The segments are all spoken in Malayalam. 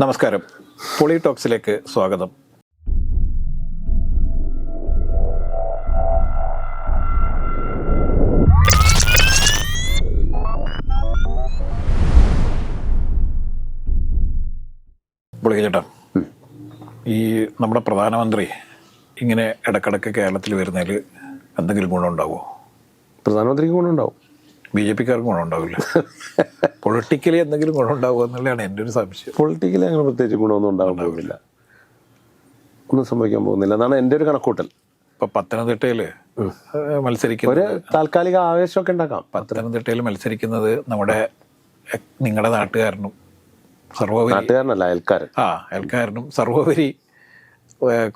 നമസ്കാരം. പൊളിടോക്സിലേക്ക് സ്വാഗതം. ചേട്ടാ ഈ നമ്മുടെ പ്രധാനമന്ത്രി ഇങ്ങനെ ഇടക്കിടക്ക് കേരളത്തിൽ വരുന്നതിൽ എന്തെങ്കിലും ഗുണമുണ്ടാവുമോ പ്രധാനമന്ത്രിക്ക് ഗുണമുണ്ടാവും. ബി ജെ പിക്കാർക്ക് ഗുണമുണ്ടാവില്ല. പൊളിറ്റിക്കലി എന്തെങ്കിലും ഗുണമുണ്ടാവുക എന്നുള്ളതാണ് എന്റെ ഒരു സംശയം. പൊളിറ്റിക്കലി അങ്ങനെ പ്രത്യേകിച്ച് ഗുണമൊന്നും പോകുന്നില്ല. ഒന്നും സംഭവിക്കാൻ പോകുന്നില്ല. എന്നാണ് എന്റെ ഒരു കണക്കൂട്ടൽ. ഇപ്പൊ പത്തനംതിട്ടയിൽ ഒരു മത്സരിക്കുന്ന താൽക്കാലിക ആവേശമൊക്കെ ഉണ്ടാക്കാം. പത്തനംതിട്ടയിൽ മത്സരിക്കുന്നത് നമ്മുടെ നിങ്ങളുടെ നാട്ടുകാരനും സർവോപരി നാട്ടുകാരനല്ല അയൽക്കാരൻ. ആ അയൽക്കാരനും സർവോപരി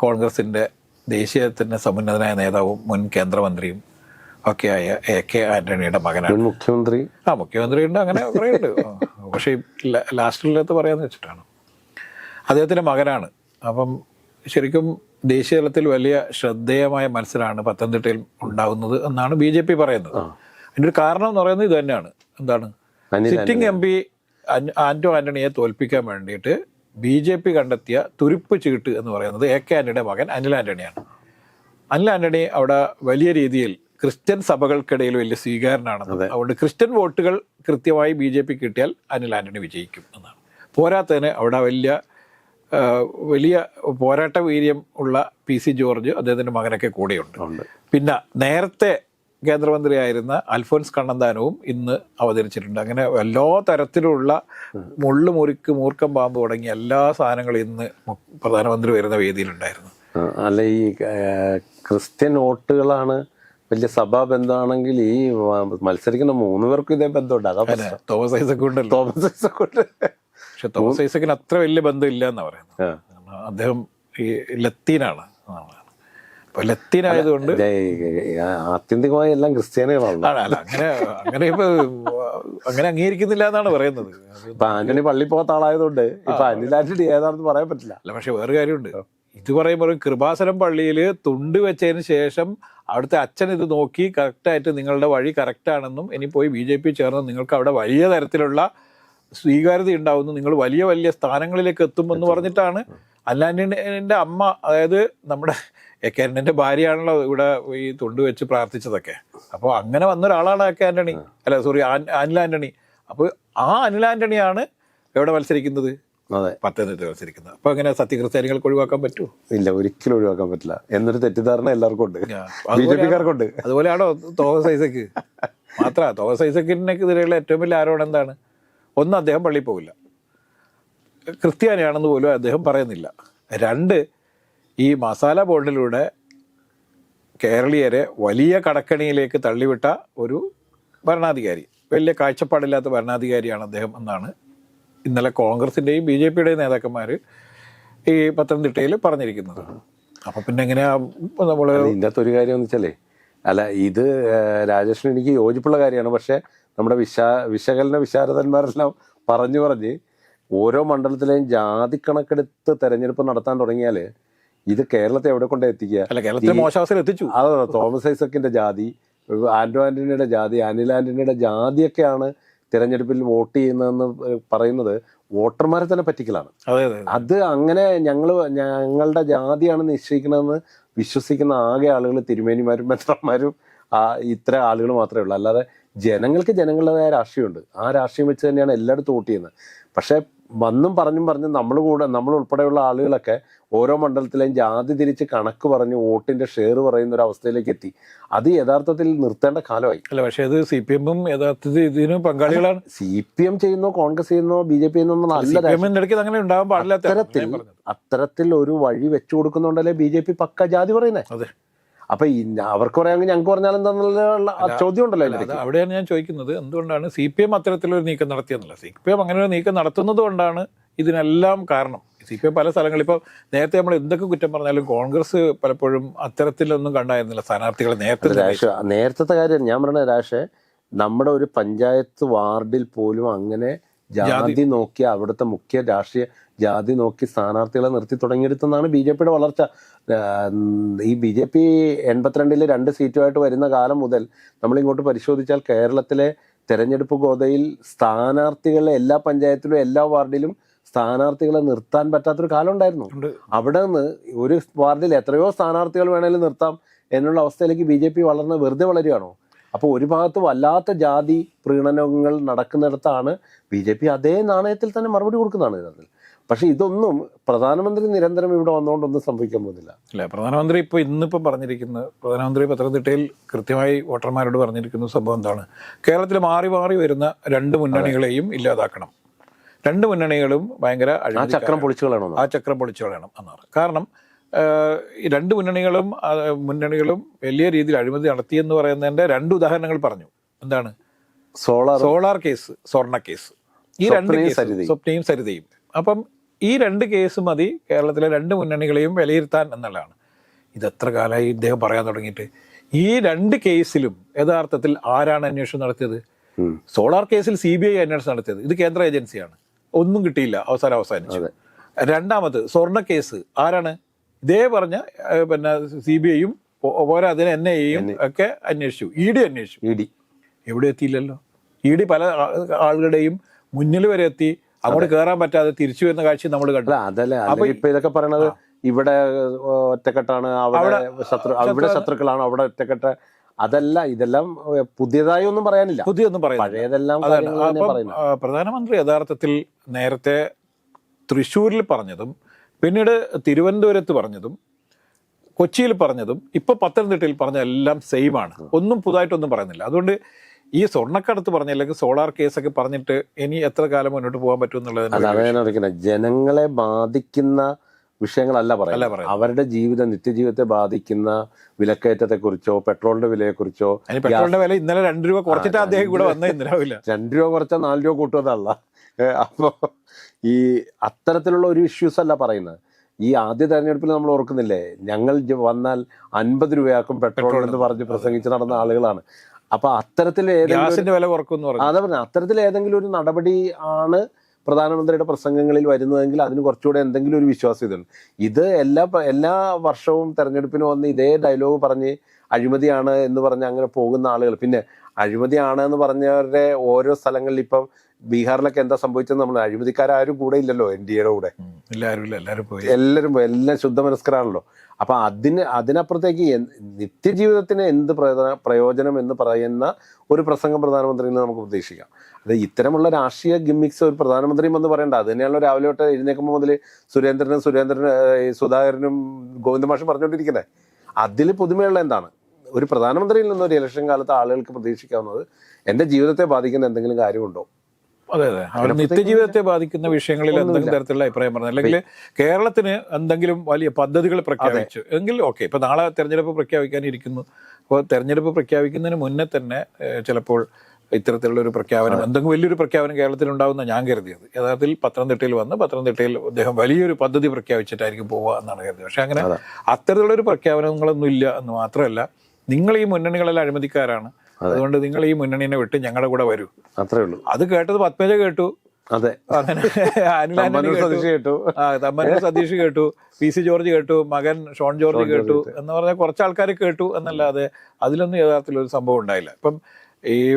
കോൺഗ്രസിന്റെ ദേശീയത്തിന്റെ സമുന്നതനായ നേതാവും മുൻ കേന്ദ്രമന്ത്രിയും ഒക്കെയായ എ കെ ആന്റണിയുടെ മകനാണ്. മുഖ്യമന്ത്രി. ആ മുഖ്യമന്ത്രി ഉണ്ട് അങ്ങനെ പറയുന്നുണ്ട് പക്ഷേ ലാസ്റ്റിലത്ത് പറയാന്ന് വെച്ചിട്ടാണ്. അദ്ദേഹത്തിന്റെ മകനാണ്. അപ്പം ശരിക്കും ദേശീയതലത്തിൽ വലിയ ശ്രദ്ധേയമായ മത്സരമാണ് പത്തനംതിട്ടയിൽ ഉണ്ടാകുന്നത് എന്നാണ് ബി ജെ പി പറയുന്നത്. അതിന്റെ ഒരു കാരണം എന്ന് പറയുന്നത് ഇത് തന്നെയാണ്. എന്താണ്? സിറ്റിംഗ് എം പി ആന്റോ ആന്റണിയെ തോൽപ്പിക്കാൻ വേണ്ടിയിട്ട് ബി ജെ പി കണ്ടെത്തിയ തുരുപ്പ് ചീട്ട് എന്ന് പറയുന്നത് എ കെ ആന്റണിയുടെ മകൻ അനിൽ ആന്റണിയാണ്. അനിൽ ആന്റണി അവിടെ വലിയ രീതിയിൽ ക്രിസ്ത്യൻ സഭകൾക്കിടയിൽ വലിയ സ്വീകാരനാണെന്ന് അതുകൊണ്ട് ക്രിസ്ത്യൻ വോട്ടുകൾ കൃത്യമായി ബി ജെ പി കിട്ടിയാൽ അനിൽ ആന്റണി വിജയിക്കും എന്നാണ്. പോരാത്തതിന് അവിടെ വലിയ വലിയ പോരാട്ട വീര്യം ഉള്ള പി സി ജോർജ് അദ്ദേഹത്തിന്റെ മകനൊക്കെ കൂടെയുണ്ട്. പിന്നെ നേരത്തെ കേന്ദ്രമന്ത്രിയായിരുന്ന അൽഫോൻസ് കണ്ണന്താനവും ഇന്ന് അവതരിച്ചിട്ടുണ്ട്. അങ്ങനെ എല്ലാ തരത്തിലുള്ള മുള്ളു മുറിക്ക് മൂർക്കം പാമ്പ് തുടങ്ങിയ എല്ലാ സാധനങ്ങളും ഇന്ന് പ്രധാനമന്ത്രി വരുന്ന വേദിയിലുണ്ടായിരുന്നു. അല്ല ഈ ക്രിസ്ത്യൻ വോട്ടുകളാണ് വലിയ സഭാ ബന്ധമാണെങ്കിൽ ഈ മത്സരിക്കുന്ന മൂന്ന് പേർക്കും ഇതേ ബന്ധമുണ്ട്. തോമസ് ഐസക് ഉണ്ടല്ലോ തോമസ് ഐസക്കുണ്ട്. പക്ഷെ തോമസ് ഐസക്കിന് അത്ര വലിയ ബന്ധമില്ല എന്നാ പറയുന്നത്. അദ്ദേഹം ഈ ലത്തീനാണ്. അപ്പൊ ലത്തീൻ ആയതുകൊണ്ട് ഇതേ, ആത്യന്തികമായി എല്ലാം ക്രിസ്ത്യാനികളാണ് അങ്ങനെ അങ്ങനെ ഇപ്പൊ അങ്ങനെ അംഗീകരിക്കുന്നില്ല എന്നാണ് പറയുന്നത് ഇപ്പൊ ആന്റണി പള്ളി പോകാത്ത ആളായതുകൊണ്ട് ഇപ്പൊ അനിൽ ആന്റണി ഏതാണെന്ന് പറയാൻ പറ്റില്ല അല്ല പക്ഷെ വേറെ കാര്യമുണ്ട് ഇത് പറയുമ്പോൾ കൃപാസനം പള്ളിയിൽ തുണ്ട് വെച്ചതിന് ശേഷം അവിടുത്തെ അച്ഛൻ ഇത് നോക്കി കറക്റ്റായിട്ട് നിങ്ങളുടെ വഴി കറക്റ്റാണെന്നും ഇനി പോയി ബി ജെ പി ചേർന്ന് നിങ്ങൾക്ക് അവിടെ വലിയ തരത്തിലുള്ള സ്വീകാര്യത ഉണ്ടാവുന്നു. നിങ്ങൾ വലിയ വലിയ സ്ഥാനങ്ങളിലേക്ക് എത്തുമെന്ന് പറഞ്ഞിട്ടാണ് അല്ലാന്റെ അമ്മ അതായത് നമ്മുടെ എ കെ ആന്റണിന്റെ ഭാര്യയാണല്ലോ ഇവിടെ ഈ തൊണ്ട് വെച്ച് പ്രാർത്ഥിച്ചതൊക്കെ. അപ്പോൾ അങ്ങനെ വന്ന ഒരാളാണ് എ കെ ആന്റണി അല്ല സോറി അനിൽ ആന്റണി അപ്പോൾ ആ അനിൽ ആന്റണിയാണ് എവിടെ മത്സരിക്കുന്നത്? അതെ. പത്തനംതിട്ട മത്സരിക്കുന്നത് അപ്പൊ അങ്ങനെ സത്യക്രിസ്ത്യാനികൾക്ക് ഒഴിവാക്കാൻ പറ്റുമോ ഇല്ല ഒരിക്കലും ഒഴിവാക്കാൻ പറ്റില്ല. എന്നൊരു തെറ്റിദ്ധാരണ എല്ലാവർക്കും ഉണ്ട്. ബി ജെ പിക്കാർക്കുണ്ട്. അതുപോലെയാണോ തോമസ് ഐസക്ക്? മാത്ര തോമസ് ഐസക്കിനെതിരെയുള്ള ഏറ്റവും വലിയ ആരോപണം എന്താണ്? ഒന്ന് അദ്ദേഹം പള്ളിയിൽ പോകില്ല ക്രിസ്ത്യാനിയാണെന്ന് പോലും അദ്ദേഹം പറയുന്നില്ല. രണ്ട് ഈ മസാല ബോണ്ടിലൂടെ കേരളീയരെ വലിയ കടക്കണിയിലേക്ക് തള്ളിവിട്ട ഒരു ഭരണാധികാരി. വലിയ കാഴ്ചപ്പാടില്ലാത്ത ഭരണാധികാരിയാണ് അദ്ദേഹം എന്നാണ് ഇന്നലെ കോൺഗ്രസിന്റെയും ബി ജെ പിയുടെയും നേതാക്കന്മാർ ഈ പത്തനംതിട്ടയിൽ പറഞ്ഞിരിക്കുന്നത്. അപ്പം പിന്നെ എങ്ങനെയാ നമ്മൾ അകത്ത് ഒരു കാര്യം എന്ന് വെച്ചാലേ അല്ല ഇത് രാജേഷിന് എനിക്ക് യോജിപ്പുള്ള കാര്യമാണ്. പക്ഷേ നമ്മുടെ വിശാ വിശകലന വിശാരദന്മാരെല്ലാം പറഞ്ഞു പറഞ്ഞ് ഓരോ മണ്ഡലത്തിലെയും ജാതി കണക്കെടുത്ത് തെരഞ്ഞെടുപ്പ് നടത്താൻ തുടങ്ങിയാൽ ഇത് കേരളത്തെ എവിടെ കൊണ്ട് എത്തിക്കുക? മോശാവസ്ഥയിൽ എത്തിച്ചു അതെ തോമസ് ഐസക്കിന്റെ ജാതി ആൻഡോ ആന്റണിയുടെ ജാതി അനിൽ ആന്റണിയുടെ ജാതിയൊക്കെയാണ് തിരഞ്ഞെടുപ്പിൽ വോട്ട് ചെയ്യുന്നതെന്ന് പറയുന്നത് വോട്ടർമാരെ തന്നെ പറ്റിക്കലാണ്. അതെ അതെ അത്. അങ്ങനെ ഞങ്ങൾ ഞങ്ങളുടെ ജാതിയാണ് നിശ്ചയിക്കണമെന്ന് വിശ്വസിക്കുന്ന ആകെ ആളുകൾ തിരുമേനിമാരും മെത്രന്മാരും ആ ഇത്ര ആളുകൾ മാത്രമേ ഉള്ളൂ. അല്ലാതെ ജനങ്ങൾക്ക് ജനങ്ങളുടേതായ രാഷ്ട്രീയമുണ്ട്. ആ രാഷ്ട്രീയം വെച്ച് തന്നെയാണ് എല്ലായിടത്തും വോട്ട് ചെയ്യുന്നത്. പക്ഷേ വന്നും പറഞ്ഞും പറഞ്ഞും നമ്മൾ കൂടെ നമ്മൾ ഉൾപ്പെടെയുള്ള ആളുകളൊക്കെ ഓരോ മണ്ഡലത്തിലെയും ജാതി തിരിച്ച് കണക്ക് പറഞ്ഞ് വോട്ടിന്റെ ഷെയർ പറയുന്ന ഒരു അവസ്ഥയിലേക്ക് എത്തി. അത് യഥാർത്ഥത്തിൽ നിർത്തേണ്ട കാലമായി. അല്ല പക്ഷേ അത് സി പി എമ്മും യഥാർത്ഥത്തിൽ ഇതിന് പങ്കാളികളാണ്. സി പി എം ചെയ്യുന്നോ കോൺഗ്രസ് ചെയ്യുന്നോ ബി ജെ പി ചെയ്യുന്നോ നല്ല അങ്ങനെ ഉണ്ടാവാൻ പാടില്ല അത്തരത്തിൽ അത്തരത്തിൽ ഒരു വഴി വെച്ചു കൊടുക്കുന്നുണ്ടല്ലേ ബി ജെ പി പക്ക ജാതി പറയുന്നേ? അതെ. അപ്പൊ ഈ അവർക്ക് പറയാമെങ്കിൽ ഞങ്ങൾക്ക് പറഞ്ഞാൽ എന്താന്നുള്ള ചോദ്യം ഉണ്ടല്ലോ അവിടെയാണ് ഞാൻ ചോദിക്കുന്നത്. എന്തുകൊണ്ടാണ് സി പി എം അത്തരത്തിലൊരു നീക്കം നടത്തിയെന്നല്ല? സി പി എം അങ്ങനെ ഒരു നീക്കം നടത്തുന്നത് കൊണ്ടാണ് ഇതിനെല്ലാം കാരണം. സി പി എം പല സ്ഥലങ്ങളിൽ ഇപ്പോൾ നേരത്തെ നമ്മൾ എന്തൊക്കെ കുറ്റം പറഞ്ഞാലും കോൺഗ്രസ് പലപ്പോഴും അത്തരത്തിലൊന്നും കണ്ടായിരുന്നില്ല. സ്ഥാനാർത്ഥികളെ നേരത്തെ രാഷ നേരത്തെ കാര്യം ഞാൻ പറഞ്ഞ രാഷേ നമ്മുടെ ഒരു പഞ്ചായത്ത് വാർഡിൽ പോലും അങ്ങനെ ജാതി നോക്കിയ അവിടുത്തെ മുഖ്യ രാഷ്ട്രീയ ജാതി നോക്കി സ്ഥാനാർത്ഥികളെ നിർത്തി തുടങ്ങിയെടുത്തെന്നാണ് ബി ജെ പിയുടെ വളർച്ച. ഈ ബി ജെ പി എൺപത്തിരണ്ടിലെ രണ്ട് സീറ്റുമായിട്ട് വരുന്ന കാലം മുതൽ നമ്മളിങ്ങോട്ട് പരിശോധിച്ചാൽ കേരളത്തിലെ തെരഞ്ഞെടുപ്പ് ഗോതയിൽ സ്ഥാനാർത്ഥികളെ എല്ലാ പഞ്ചായത്തിലും എല്ലാ വാർഡിലും സ്ഥാനാർത്ഥികളെ നിർത്താൻ പറ്റാത്തൊരു കാലം ഉണ്ടായിരുന്നു. ഉണ്ട്. അവിടെ നിന്ന് ഒരു വാർഡിൽ എത്രയോ സ്ഥാനാർത്ഥികൾ വേണമെങ്കിലും നിർത്താം എന്നുള്ള അവസ്ഥയിലേക്ക് ബി ജെ പി വളർന്ന് വെറുതെ വളരുകയാണോ? അപ്പോൾ ഒരു ഭാഗത്ത് വല്ലാത്ത ജാതി പ്രീണനങ്ങൾ നടക്കുന്നിടത്താണ് ബി ജെ പി അതേ നാണയത്തിൽ തന്നെ മറുപടി കൊടുക്കുന്നതാണ് ഇതിനകത്ത്. പക്ഷെ ഇതൊന്നും പ്രധാനമന്ത്രി നിരന്തരം ഇവിടെ വന്നുകൊണ്ടൊന്നും സംഭവിക്കാൻ പോകുന്നില്ല. അല്ല പ്രധാനമന്ത്രി ഇപ്പോൾ ഇന്നിപ്പോ പറഞ്ഞിരിക്കുന്നത് പ്രധാനമന്ത്രി പത്തനംതിട്ടയിൽ കൃത്യമായി വോട്ടർമാരോട് പറഞ്ഞിരിക്കുന്ന സംഭവം എന്താണ്? കേരളത്തിൽ മാറി മാറി വരുന്ന രണ്ട് മുന്നണികളെയും ഇല്ലാതാക്കണം. രണ്ട് മുന്നണികളും ഭയങ്കര ആ. ചക്രം പൊളിച്ചു കളയണം ആ ചക്രം പൊളിച്ചു കളയണം എന്നാണ്. കാരണം ഈ രണ്ട് മുന്നണികളും മുന്നണികളും വലിയ രീതിയിൽ അഴിമതി നടത്തിയെന്ന് പറയുന്നതിന്റെ രണ്ട് ഉദാഹരണങ്ങൾ പറഞ്ഞു. എന്താണ്? സോളാർ സോളാർ കേസ് സ്വർണ കേസ്. ഈ രണ്ട് കേസ്. സ്വപ്നയും സരിതയും. അപ്പം ഈ രണ്ട് കേസ് മതി കേരളത്തിലെ രണ്ട് മുന്നണികളെയും വിലയിരുത്താൻ എന്നുള്ളതാണ്. ഇത് എത്ര കാലമായി ഇദ്ദേഹം പറയാൻ തുടങ്ങിയിട്ട്. ഈ രണ്ട് കേസിലും യഥാർത്ഥത്തിൽ ആരാണ് അന്വേഷണം നടത്തിയത്? സോളാർ കേസിൽ സി ബി ഐ അന്വേഷണം നടത്തിയത്. ഇത് കേന്ദ്ര ഏജൻസിയാണ്. ഒന്നും കിട്ടിയില്ല അവസാനം അവസാനിച്ചു. രണ്ടാമത് സ്വർണ കേസ് ആരാണ്? ഇതേ പറഞ്ഞ പിന്നെ സി ബി ഐയും പോരാതിന് എൻ ഐ എയും ഒക്കെ അന്വേഷിച്ചു. ഇ ഡി അന്വേഷിച്ചു. E D. എവിടെ എത്തിയില്ലല്ലോ? ഇ ഡി പല ആളുകളുടെയും മുന്നിൽ വരെ എത്തി. അങ്ങോട്ട് കയറാൻ പറ്റാതെ തിരിച്ചു വരുന്ന കാഴ്ച നമ്മൾ കണ്ടു. അതല്ലേ. അല്ലെങ്കിൽ ഇപ്പൊ ഇതൊക്കെ പറയണത് ഇവിടെ ഒറ്റക്കെട്ടാണ് അവിടെ ശത്രു ഇവിടെ ശത്രുക്കളാണ് അവിടെ ഒറ്റക്കെട്ട. അതല്ല ഇതെല്ലാം പുതിയതായി ഒന്നും പറയാനില്ല. പുതിയൊന്നും പറയുന്നത് പഴയതെല്ലാം അപ്പം പ്രധാനമന്ത്രി യഥാർത്ഥത്തിൽ നേരത്തെ തൃശ്ശൂരിൽ പറഞ്ഞതും പിന്നീട് തിരുവനന്തപുരത്ത് പറഞ്ഞതും കൊച്ചിയിൽ പറഞ്ഞതും ഇപ്പൊ പത്തനംതിട്ടയിൽ പറഞ്ഞ എല്ലാം സെയിം ആണ്. ഒന്നും പുതുതായിട്ടൊന്നും പറയുന്നില്ല. അതുകൊണ്ട് ഈ സ്വർണക്കടത്ത് പറഞ്ഞ അല്ലെങ്കിൽ സോളാർ കേസൊക്കെ പറഞ്ഞിട്ട് ഇനി എത്ര കാലം മുന്നോട്ട് പോകാൻ പറ്റും പറയുന്നത് ജനങ്ങളെ ബാധിക്കുന്ന വിഷയങ്ങളല്ല പറയാം. അവരുടെ ജീവിതം നിത്യജീവിതത്തെ ബാധിക്കുന്ന വിലക്കയറ്റത്തെ കുറിച്ചോ പെട്രോളിന്റെ വിലയെ കുറിച്ചോ പെട്രോളിന്റെ വില ഇന്നലെ രണ്ട് രൂപ കുറച്ചിട്ട് അദ്ദേഹം കൂടെ വന്ന രണ്ട് രൂപ കുറച്ചാൽ നാല് രൂപ കൂട്ടുന്നതല്ല. അപ്പോ ഈ അത്തരത്തിലുള്ള ഒരു ഇഷ്യൂസ് അല്ല പറയുന്നത്. ഈ ആദ്യ തെരഞ്ഞെടുപ്പിൽ നമ്മൾ ഓർക്കുന്നില്ലേ? ഞങ്ങൾ വന്നാൽ അൻപത് രൂപയാക്കും പെട്രോൾ എന്ന് പറഞ്ഞ് പ്രസംഗിച്ച് നടന്ന ആളുകളാണ്. അപ്പൊ അത്തരത്തിൽ ഗ്യാസിന്റെ വില കുറക്കും അതാ പറഞ്ഞ അത്തരത്തിൽ ഏതെങ്കിലും ഒരു നടപടി ആണ് പ്രധാനമന്ത്രിയുടെ പ്രസംഗങ്ങളിൽ വരുന്നതെങ്കിൽ അതിന് കുറച്ചുകൂടെ എന്തെങ്കിലും ഒരു വിശ്വാസം ഇതുണ്ട്. ഇത് എല്ലാ എല്ലാ വർഷവും തെരഞ്ഞെടുപ്പിന് വന്ന് ഇതേ ഡയലോഗ് പറഞ്ഞ് അഴിമതിയാണ് എന്ന് പറഞ്ഞ് അങ്ങനെ പോകുന്ന ആളുകൾ. പിന്നെ അഴിമതിയാണ് എന്ന് പറഞ്ഞവരുടെ ഓരോ സ്ഥലങ്ങളിൽ ഇപ്പം ബീഹാറിലൊക്കെ എന്താ സംഭവിച്ചത് നമ്മൾ അഴിമതിക്കാരും കൂടെ ഇല്ലല്ലോ എൻ ഡി എയുടെ കൂടെ. എല്ലാവരും പോയി. എല്ലാവരും എല്ലാം ശുദ്ധമനസ്കരാണല്ലോ. അപ്പൊ അതിന് അതിനപ്പുറത്തേക്ക് നിത്യജീവിതത്തിന് എന്ത് പ്രയോജനം എന്ന് പറയുന്ന ഒരു പ്രസംഗം പ്രധാനമന്ത്രിയിൽ നിന്ന് നമുക്ക് പ്രതീക്ഷിക്കാം. അത് ഇത്തരമുള്ള രാഷ്ട്രീയ ഗിമ്മിക്സ് ഒരു പ്രധാനമന്ത്രിയും എന്ന് പറയണ്ട. അത് തന്നെയാണല്ലോ രാവിലെ തൊട്ട് എഴുന്നേൽക്കുമ്പോൾ മുതൽ സുരേന്ദ്രനും സുരേന്ദ്രനും സുധാകരനും ഗോവിന്ദമാഷും പറഞ്ഞുകൊണ്ടിരിക്കുന്നത് അതിൽ പുതുമയുള്ള എന്താണ്? ഒരു പ്രധാനമന്ത്രിയിൽ നിന്ന് ഒരു ഇലക്ഷൻ കാലത്ത് ആളുകൾക്ക് പ്രതീക്ഷിക്കാവുന്നത് എന്റെ ജീവിതത്തെ ബാധിക്കുന്ന എന്തെങ്കിലും കാര്യമുണ്ടോ? അതെ അതെ. അവർ നിത്യജീവിതത്തെ ബാധിക്കുന്ന വിഷയങ്ങളിൽ എന്തെങ്കിലും തരത്തിലുള്ള അഭിപ്രായം പറഞ്ഞു അല്ലെങ്കിൽ കേരളത്തിന് എന്തെങ്കിലും വലിയ പദ്ധതികൾ പ്രഖ്യാപിച്ചു. എങ്കിൽ ഓക്കെ. ഇപ്പൊ നാളെ തെരഞ്ഞെടുപ്പ് പ്രഖ്യാപിക്കാനിരിക്കുന്നു. അപ്പോൾ തെരഞ്ഞെടുപ്പ് പ്രഖ്യാപിക്കുന്നതിന് മുന്നേ തന്നെ ചിലപ്പോൾ ഇത്തരത്തിലുള്ള ഒരു പ്രഖ്യാപനം എന്തെങ്കിലും വലിയൊരു പ്രഖ്യാപനം കേരളത്തിൽ ഉണ്ടാവുന്ന ഞാൻ കരുതിയത്. യഥാർത്ഥത്തിൽ പത്തനംതിട്ടയിൽ വന്ന് പത്തനംതിട്ടയിൽ അദ്ദേഹം വലിയൊരു പദ്ധതി പ്രഖ്യാപിച്ചിട്ടായിരിക്കും പോവുക എന്നാണ് കരുതിയത്. പക്ഷെ അങ്ങനെ അത്തരത്തിലുള്ള ഒരു പ്രഖ്യാപനങ്ങളൊന്നും ഇല്ല എന്ന് മാത്രമല്ല നിങ്ങൾ ഈ മുന്നണികളെല്ലാം അഴിമതിക്കാരാണ്. അതുകൊണ്ട് നിങ്ങൾ ഈ മുന്നണിനെ വിട്ട് ഞങ്ങളുടെ കൂടെ വരൂ. അത്രേ ഉള്ളൂ. അത് കേട്ടത് പത്മജ കേട്ടു. അതെ. സതീഷ് കേട്ടു. ആ തമ്മന്നൂർ സതീഷ് കേട്ടു. പി സി ജോർജ് കേട്ടു. മകൻ ഷോൺ ജോർജ് കേട്ടു. എന്ന് പറഞ്ഞാൽ കുറച്ച് ആൾക്കാർ കേട്ടു എന്നല്ലാതെ അതിലൊന്നും യഥാർത്ഥത്തിൽ ഒരു സംഭവം ഉണ്ടായില്ല. ഇപ്പം ഈ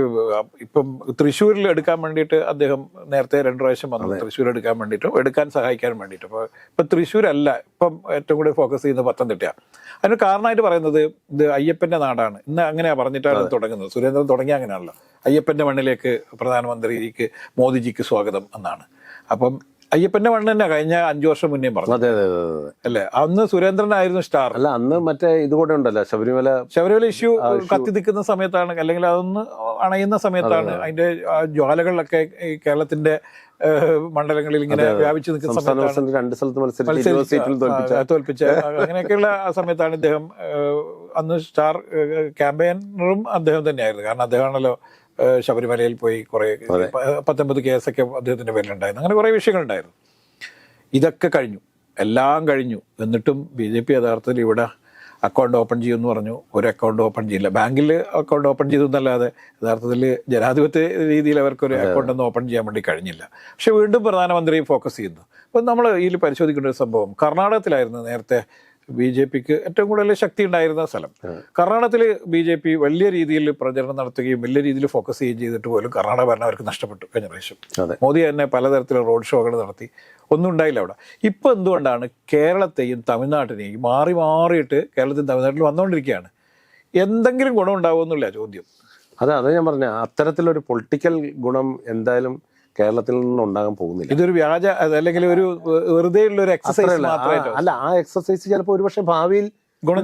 ഇപ്പം തൃശ്ശൂരിൽ എടുക്കാൻ വേണ്ടിയിട്ട് അദ്ദേഹം നേരത്തെ രണ്ടു പ്രാവശ്യം വന്നു. തൃശ്ശൂർ എടുക്കാൻ വേണ്ടിയിട്ടും എടുക്കാൻ സഹായിക്കാൻ വേണ്ടിയിട്ടും. അപ്പോൾ ഇപ്പം തൃശ്ശൂരല്ല ഇപ്പം ഏറ്റവും കൂടുതൽ ഫോക്കസ് ചെയ്യുന്നത് പത്തനംതിട്ടയാണ് അതിന് കാരണമായിട്ട് പറയുന്നത് ഇത് അയ്യപ്പന്റെ നാടാണ്. ഇന്ന് അങ്ങനെയാണ് പറഞ്ഞിട്ടാണ് തുടങ്ങുന്നത്. സുരേന്ദ്രൻ തുടങ്ങിയ അങ്ങനെയാണല്ലോ. അയ്യപ്പന്റെ മണ്ണിലേക്ക് പ്രധാനമന്ത്രിക്ക് മോദിജിക്ക് സ്വാഗതം എന്നാണ്. അപ്പം അയ്യപ്പന്റെ മണ്ണ് തന്നെ കഴിഞ്ഞ അഞ്ചു വർഷം മുന്നേ പറഞ്ഞു അതെ അതെ അതെ അന്ന് അല്ലേ? അന്ന് സുരേന്ദ്രനായിരുന്നു സ്റ്റാർ അല്ല അന്ന് മറ്റേ ഇത് കൂടെ ഉണ്ടല്ലോ ശബരിമല ശബരിമല ഇഷ്യൂ കത്തി നിൽക്കുന്ന സമയത്താണ് അല്ലെങ്കിൽ അതൊന്ന് അണയുന്ന സമയത്താണ് അതിന്റെ ജ്വാലകളിലൊക്കെ ഈ കേരളത്തിന്റെ മണ്ഡലങ്ങളിൽ ഇങ്ങനെ വ്യാപിച്ചു നിൽക്കുന്ന സമയത്താണ് രണ്ട് സ്ഥലത്ത് മത്സരിച്ച് തോൽപ്പിച്ച. അങ്ങനെയൊക്കെയുള്ള ആ സമയത്താണ് ഇദ്ദേഹം അന്ന് സ്റ്റാർ ക്യാമ്പയിനറും അദ്ദേഹം തന്നെയായിരുന്നു. കാരണം അദ്ദേഹമാണല്ലോ ശബരിമലയിൽ പോയി കുറെ പത്തൊമ്പത് കേസൊക്കെ അദ്ദേഹത്തിന്റെ പേരിലുണ്ടായിരുന്നു. അങ്ങനെ കുറെ വിഷയങ്ങളുണ്ടായിരുന്നു. ഇതൊക്കെ കഴിഞ്ഞു. എല്ലാം കഴിഞ്ഞു. എന്നിട്ടും ബി ജെ പി യഥാർത്ഥത്തിൽ ഇവിടെ അക്കൗണ്ട് ഓപ്പൺ ചെയ്യുമെന്ന് പറഞ്ഞു. ഒരു അക്കൗണ്ട് ഓപ്പൺ ചെയ്യില്ല. ബാങ്കിൽ അക്കൗണ്ട് ഓപ്പൺ ചെയ്തു എന്നല്ലാതെ യഥാർത്ഥത്തിൽ ജനാധിപത്യ രീതിയിൽ അവർക്കൊരു അക്കൗണ്ട് ഒന്നും ഓപ്പൺ ചെയ്യാൻ വേണ്ടി കഴിഞ്ഞില്ല. പക്ഷെ വീണ്ടും പ്രധാനമന്ത്രി ഫോക്കസ് ചെയ്യുന്നു. അപ്പം നമ്മൾ ഇതിൽ പരിശോധിക്കേണ്ട ഒരു സംഭവം. കർണാടകത്തിലായിരുന്നു നേരത്തെ ബി ജെ പിക്ക് ഏറ്റവും കൂടുതൽ ശക്തി ഉണ്ടായിരുന്ന സ്ഥലം കർണാടകത്തിൽ ബി ജെ പി വലിയ രീതിയിൽ പ്രചരണം നടത്തുകയും വലിയ രീതിയിൽ ഫോക്കസ് ചെയ്യുകയും ചെയ്തിട്ട് പോലും കർണാടക ഭരണം അവർക്ക് നഷ്ടപ്പെട്ടു കഴിഞ്ഞ പ്രാവശ്യം. മോദി തന്നെ പലതരത്തിലുള്ള റോഡ് ഷോകൾ നടത്തി. ഒന്നും ഉണ്ടായില്ല അവിടെ. ഇപ്പം എന്തുകൊണ്ടാണ് കേരളത്തെയും തമിഴ്നാട്ടിനെയും മാറി മാറിയിട്ട് കേരളത്തിൽ തമിഴ്നാട്ടിൽ വന്നുകൊണ്ടിരിക്കുകയാണ് എന്തെങ്കിലും ഗുണം ഉണ്ടാവുമെന്നുള്ള ചോദ്യം. അതെ അത് ഞാൻ പറഞ്ഞ. അത്തരത്തിലൊരു പൊളിറ്റിക്കൽ ഗുണം എന്തായാലും കേരളത്തിൽ നിന്ന് ഉണ്ടാകാൻ പോകുന്നില്ല. ഇതൊരു വ്യാജ അല്ലെങ്കിൽ ഒരു വെറുതെ ഉള്ള ഒരു എക്സസൈസ് അല്ല ആ എക്സസൈസ് ചിലപ്പോൾ ഒരുപക്ഷെ ഭാവിയിൽ ഗുണം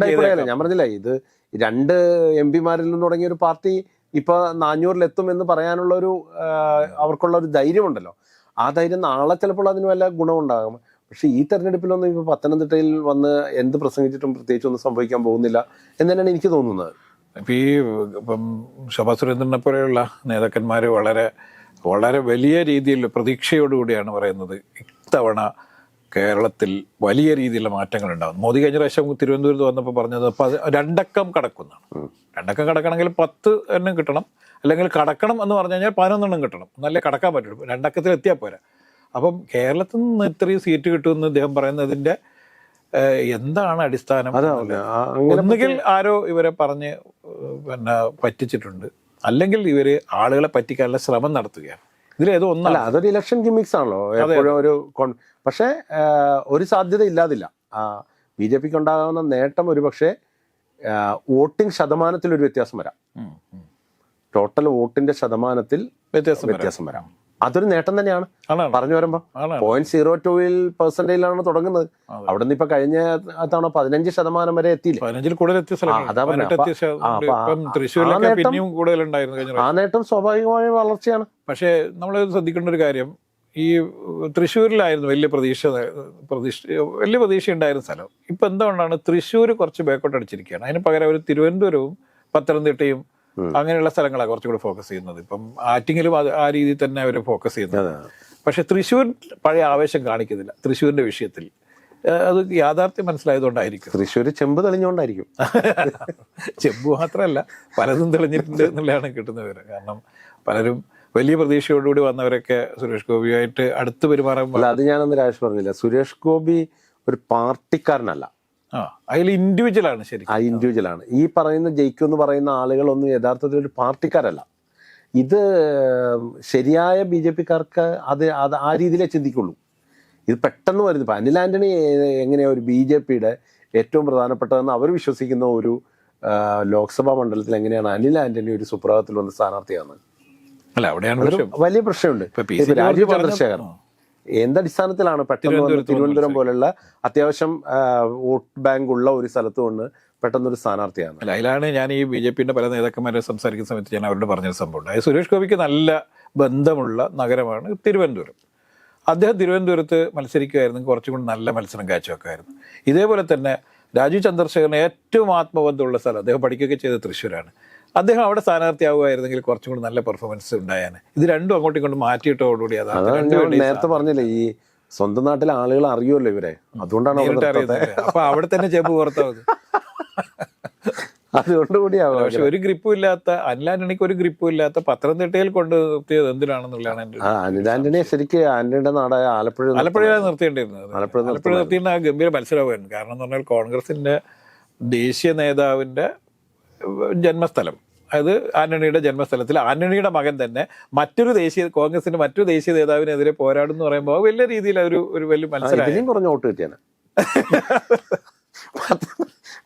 ഞാൻ പറഞ്ഞില്ല ഇത് രണ്ട് എം പിമാരിൽ നിന്ന് തുടങ്ങിയ ഒരു പാർട്ടി ഇപ്പൊ നാനൂറിലെത്തും എന്ന് പറയാനുള്ള ഒരു അവർക്കുള്ള ഒരു ധൈര്യമുണ്ടല്ലോ. ആ ധൈര്യം നാളെ ചിലപ്പോൾ അതിന് വല്ല ഗുണമുണ്ടാകും. പക്ഷെ ഈ തെരഞ്ഞെടുപ്പിലൊന്നും ഇപ്പൊ പത്തനംതിട്ടയിൽ വന്ന് എന്ത് പ്രസംഗിച്ചിട്ടും പ്രത്യേകിച്ച് ഒന്നും സംഭവിക്കാൻ പോകുന്നില്ല എന്ന് തന്നെയാണ് എനിക്ക് തോന്നുന്നത്. ഇപ്പം ഈ ഇപ്പം ശോഭാ സുരേന്ദ്രനെ പോലെയുള്ള നേതാക്കന്മാർ വളരെ വളരെ വലിയ രീതിയിൽ പ്രതീക്ഷയോടുകൂടിയാണ് പറയുന്നത് ഇത്തവണ കേരളത്തിൽ വലിയ രീതിയിലുള്ള മാറ്റങ്ങൾ ഉണ്ടാകും മോദി കഴിഞ്ഞ പ്രാവശ്യം തിരുവനന്തപുരത്ത് വന്നപ്പോൾ പറഞ്ഞത് രണ്ടക്കം കടക്കുന്നതാണ്. രണ്ടക്കം കടക്കണമെങ്കിൽ പത്ത് എണ്ണം കിട്ടണം. അല്ലെങ്കിൽ കടക്കണം എന്ന് പറഞ്ഞു കഴിഞ്ഞാൽ പതിനൊന്നെണ്ണം കിട്ടണം. എന്നാലേ കടക്കാൻ പറ്റുള്ളൂ. രണ്ടക്കത്തിൽ എത്തിയാൽ പോരാ. അപ്പം കേരളത്തിൽ നിന്ന് ഇത്രയും സീറ്റ് കിട്ടുമെന്ന് അദ്ദേഹം പറയുന്നതിന്റെ എന്താണ് അടിസ്ഥാനം? ഒന്നുകിൽ ആരോ ഇവരെ പറഞ്ഞ് പിന്നെ പറ്റിച്ചിട്ടുണ്ട്. അല്ലെങ്കിൽ ഇവർ ആളുകളെ പറ്റിക്കാനുള്ള ശ്രമം നടത്തുകയാണ്. ഇതിലേതോ ഒന്നല്ല അതൊരു ഇലക്ഷൻ ഗിമിക്സ് ആണല്ലോ. എപ്പോഴും ഒരു പക്ഷേ ഒരു സാധ്യത ഇല്ലാതില്ല. ബി ജെ പിക്ക് ഉണ്ടാകുന്ന നേട്ടം ഒരു പക്ഷേ വോട്ടിംഗ് ശതമാനത്തിൽ ഒരു വ്യത്യാസം വരാം. ടോട്ടൽ വോട്ടിന്റെ ശതമാനത്തിൽ വ്യത്യാസം. വ്യത്യാസം വരാം. അതൊരു നേട്ടം തന്നെയാണ്. പറഞ്ഞു വരുമ്പോ. പോയിന്റ് സീറോ ടൂവിൽ പെർസെന്റേജിലാണ് തുടങ്ങുന്നത്. അവിടെ നിന്ന് ഇപ്പൊ കഴിഞ്ഞ തവണ പതിനഞ്ച് ശതമാനം വരെ എത്തിയില്ലേ? ആ, നേട്ടം- സ്വാഭാവികമായ വളർച്ചയാണ്. പക്ഷേ നമ്മൾ ശ്രദ്ധിക്കേണ്ട ഒരു കാര്യം ഈ തൃശ്ശൂരിലായിരുന്നു വലിയ പ്രതീക്ഷ പ്രതീക്ഷ വലിയ പ്രതീക്ഷ ഉണ്ടായിരുന്ന സ്ഥലം. ഇപ്പൊ എന്തുകൊണ്ടാണ് തൃശ്ശൂർ കുറച്ച് ബേക്കോട്ട് അടിച്ചിരിക്കുകയാണ്? അതിന് പകരം അവർ തിരുവനന്തപുരവും പത്തനംതിട്ടയും. അങ്ങനെയുള്ള സ്ഥലങ്ങളാണ് കുറച്ചുകൂടി ഫോക്കസ് ചെയ്യുന്നത്. ഇപ്പം ആറ്റിങ്ങിലും അത് ആ രീതിയിൽ തന്നെ അവർ ഫോക്കസ് ചെയ്യുന്നത്. പക്ഷെ തൃശ്ശൂർ പഴയ ആവേശം കാണിക്കുന്നില്ല. തൃശ്ശൂരിന്റെ വിഷയത്തിൽ. അത് യാഥാർത്ഥ്യം മനസ്സിലായതുകൊണ്ടായിരിക്കും. തൃശ്ശൂർ ചെമ്പ് തെളിഞ്ഞുകൊണ്ടായിരിക്കും. ചെമ്പ് മാത്രമല്ല പലതും തെളിഞ്ഞിട്ടുണ്ട് എന്നുള്ളതാണ് കിട്ടുന്ന വിവരം. കാരണം പലരും വലിയ പ്രതീക്ഷയോടുകൂടി വന്നവരൊക്കെ സുരേഷ് ഗോപിയുമായിട്ട് അടുത്ത് പെരുമാറാൻ അത് ഞാനൊന്ന് രാജേഷ് പറഞ്ഞില്ല. സുരേഷ് ഗോപി ഒരു പാർട്ടിക്കാരനല്ല. അതിൽ ഇൻഡിവിജ്വൽ ആണ് ശരി ആ ഇൻഡിവിജ്വൽ ആണ്. ഈ പറയുന്ന ജയിക്കും എന്ന് പറയുന്ന ആളുകളൊന്നും യഥാർത്ഥത്തിൽ ഒരു പാർട്ടിക്കാരല്ല. ഇത് ശരിയായ ബി ജെ പിക്കാർക്ക് അത് അത് ആ രീതിയിലേ ചിന്തിക്കുള്ളൂ. ഇത് പെട്ടെന്ന് വരുന്നു. ഇപ്പം അനിൽ ആന്റണി എങ്ങനെയാണ് ഒരു ബി ജെ പിയുടെ ഏറ്റവും പ്രധാനപ്പെട്ടതെന്ന് അവർ വിശ്വസിക്കുന്ന ഒരു ലോക്സഭാ മണ്ഡലത്തിൽ എങ്ങനെയാണ് അനിൽ ആന്റണി ഒരു സുപ്രഭാതത്തിൽ വന്ന് സ്ഥാനാർത്ഥിയാകുന്നത്? അല്ല അവിടെയാണ് വലിയ പ്രശ്നമുണ്ട്. രാജീവ് ചന്ദ്രശേഖർ എന്തടിസ്ഥാനത്തിലാണ് പെട്ടെന്ന് തിരുവനന്തപുരം പോലുള്ള അത്യാവശ്യം വോട്ട് ബാങ്ക് ഉള്ള ഒരു സ്ഥലത്ത് കൊണ്ട് പെട്ടെന്നൊരു സ്ഥാനാർത്ഥിയാണ്. അല്ല അതിലാണ് ഞാൻ ഈ ബി ജെ പിന്റെ പല നേതാക്കന്മാരെ സംസാരിക്കുന്ന സമയത്ത് ഞാൻ അവരോട് പറഞ്ഞൊരു സംഭവം ഉണ്ട് അതായത് സുരേഷ് ഗോപിക്ക് നല്ല ബന്ധമുള്ള നഗരമാണ് തിരുവനന്തപുരം. അദ്ദേഹം തിരുവനന്തപുരത്ത് മത്സരിക്കുമായിരുന്നു കുറച്ചും കൂടി നല്ല മത്സരം കാഴ്ചവെക്കുമായിരുന്നു. ഇതേപോലെ തന്നെ രാജീവ് ചന്ദ്രശേഖരന് ഏറ്റവും ആത്മബന്ധമുള്ള സ്ഥലം അദ്ദേഹം പഠിക്കുകയൊക്കെ ചെയ്തത് തൃശ്ശൂരാണ്. അദ്ദേഹം അവിടെ സ്ഥാനാർത്ഥിയാവുമായിരുന്നെങ്കിൽ കുറച്ചും കൂടി നല്ല പെർഫോമൻസ് ഉണ്ടായാൽ ഇത് രണ്ടും അങ്ങോട്ടും ഇങ്ങോട്ടും മാറ്റിയിട്ടോടുകൂടി അതാണ് നേരത്തെ പറഞ്ഞില്ലേ ഈ സ്വന്തം നാട്ടിലെ ആളുകൾ അറിയുമല്ലോ ഇവരെ. അതുകൊണ്ടാണ്. അപ്പൊ അവിടെ തന്നെ ചെമ്പ് പുറത്താവുന്നത് അതുകൊണ്ടുകൂടിയാവും പക്ഷെ ഒരു ഗ്രിപ്പും ഇല്ലാത്ത അനിലാന്റണിക്ക് ഒരു ഗ്രിപ്പും ഇല്ലാത്ത പത്തനംതിട്ടയിൽ കൊണ്ട് നിർത്തിയത് എന്തിനാണെന്നുള്ളതാണ് എന്റെ അനിലാന്റണിയെ ശരിക്കും ആന്റണിയുടെ നാടായ ആലപ്പുഴ ആലപ്പുഴ നിർത്തേണ്ടിയിരുന്നത് ആലപ്പുഴ നിർത്തിയിരുന്ന ആ ഗംഭീര മത്സരമായിരുന്നു. കാരണം എന്ന് പറഞ്ഞാൽ കോൺഗ്രസിന്റെ ദേശീയ നേതാവിന്റെ ജന്മസ്ഥലം. അതായത് ആന്റണിയുടെ ജന്മസ്ഥലത്തിൽ ആന്റണിയുടെ മകൻ തന്നെ മറ്റൊരു ദേശീയ കോൺഗ്രസിന്റെ മറ്റൊരു ദേശീയ നേതാവിനെതിരെ പോരാടും എന്ന് പറയുമ്പോൾ വലിയ രീതിയിൽ ഒരു ഒരു വലിയ മത്സരം കുറഞ്ഞ വോട്ട് കിട്ടിയാണ്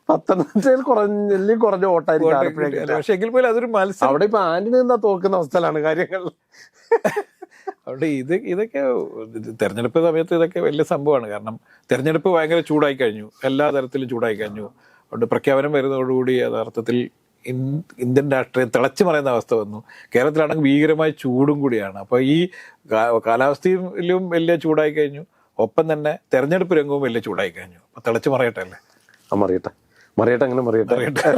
പത്തനംതിട്ടയിൽ കുറഞ്ഞ കുറഞ്ഞ വോട്ടായിരിക്കും പക്ഷേ എങ്കിൽ പോലും അതൊരു മത്സരം അവിടെ ഇപ്പൊ ആന്റണി എന്താ തോക്കുന്ന അവസ്ഥയിലാണ് കാര്യങ്ങൾ. അവിടെ ഇത് ഇതൊക്കെ ഇത് തെരഞ്ഞെടുപ്പ് സമയത്ത് ഇതൊക്കെ വലിയ സംഭവമാണ്. കാരണം തെരഞ്ഞെടുപ്പ് ഭയങ്കര ചൂടായി കഴിഞ്ഞു. എല്ലാ തരത്തിലും ചൂടായി കഴിഞ്ഞു. അതുകൊണ്ട് പ്രഖ്യാപനം വരുന്നതോടുകൂടി യഥാർത്ഥത്തിൽ ഇന്ത്യൻ രാഷ്ട്രീയം തിളച്ചു മറയുന്ന അവസ്ഥ വന്നു. കേരളത്തിലാണെങ്കിൽ ഭീകരമായ ചൂടും കൂടിയാണ്. അപ്പോൾ ഈ കാലാവസ്ഥയിലും വലിയ ചൂടായി കഴിഞ്ഞു. ഒപ്പം തന്നെ തെരഞ്ഞെടുപ്പ് രംഗവും വലിയ ചൂടായി കഴിഞ്ഞു. അപ്പോൾ തിളച്ചു മറയട്ടെ അല്ലേ? ആ മറിയട്ടെ. മറിയട്ടെ അങ്ങനെ മറിയട്ടെ മറിയട്ടെ.